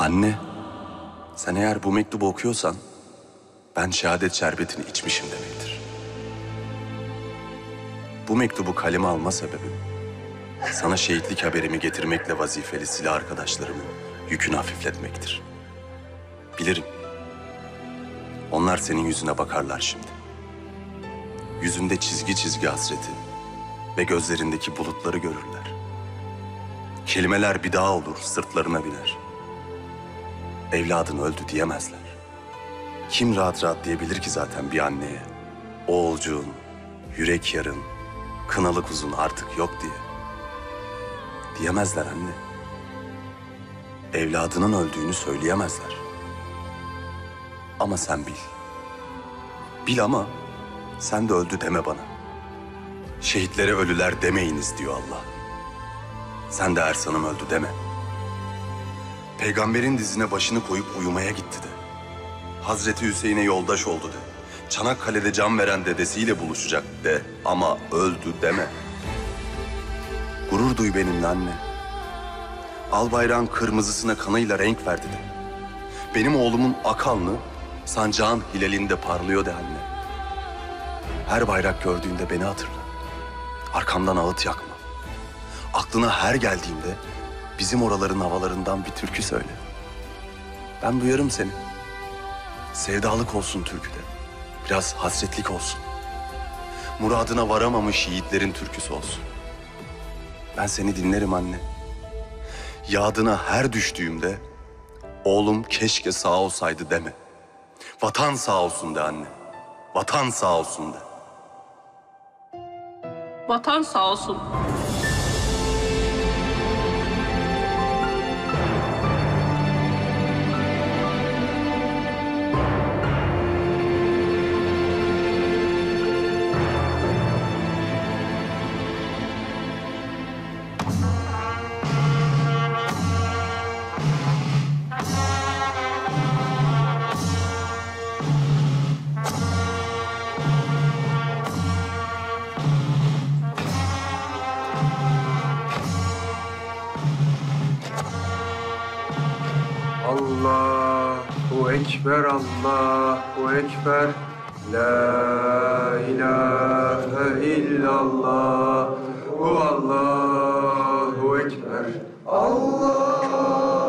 Anne, sen eğer bu mektubu okuyorsan ben şehadet şerbetini içmişim demektir. Bu mektubu kaleme alma sebebim sana şehitlik haberimi getirmekle vazifeli silah arkadaşlarımın yükünü hafifletmektir. Bilirim. Onlar senin yüzüne bakarlar şimdi. Yüzünde çizgi çizgi hasreti ve gözlerindeki bulutları görürler. Kelimeler bir daha olur, sırtlarına biner. Evladın öldü diyemezler. Kim rahat rahat diyebilir ki zaten bir anneye? Oğulcuğun, yürek yarın, kınalı kuzun artık yok diye. Diyemezler anne. Evladının öldüğünü söyleyemezler. Ama sen bil. Bil ama sen de öldü deme bana. Şehitlere ölüler demeyiniz diyor Allah. Sen de Ersan'ım öldü deme. Peygamberin dizine başını koyup uyumaya gitti de. Hazreti Hüseyin'e yoldaş oldu de. Çanakkale'de can veren dedesiyle buluşacak de. Ama öldü deme. Gurur duy benimle anne. Al bayrağın kırmızısına kanıyla renk verdi de. Benim oğlumun akalını sancağın hilalinde parlıyor de anne. Her bayrak gördüğünde beni hatırla. Arkamdan ağıt yakma. Aklına her geldiğimde bizim oraların havalarından bir türkü söyle. Ben duyarım seni. Sevdalık olsun türküde. Biraz hasretlik olsun. Muradına varamamış yiğitlerin türküsü olsun. Ben seni dinlerim anne. Yadına her düştüğümde oğlum keşke sağ olsaydı deme. Vatan sağ olsun de anne. Vatan sağ olsun de. Vatan sağ olsun. Allahu Ekber, Allahu Ekber. La ilahe illallah, Allahu Ekber. Allah.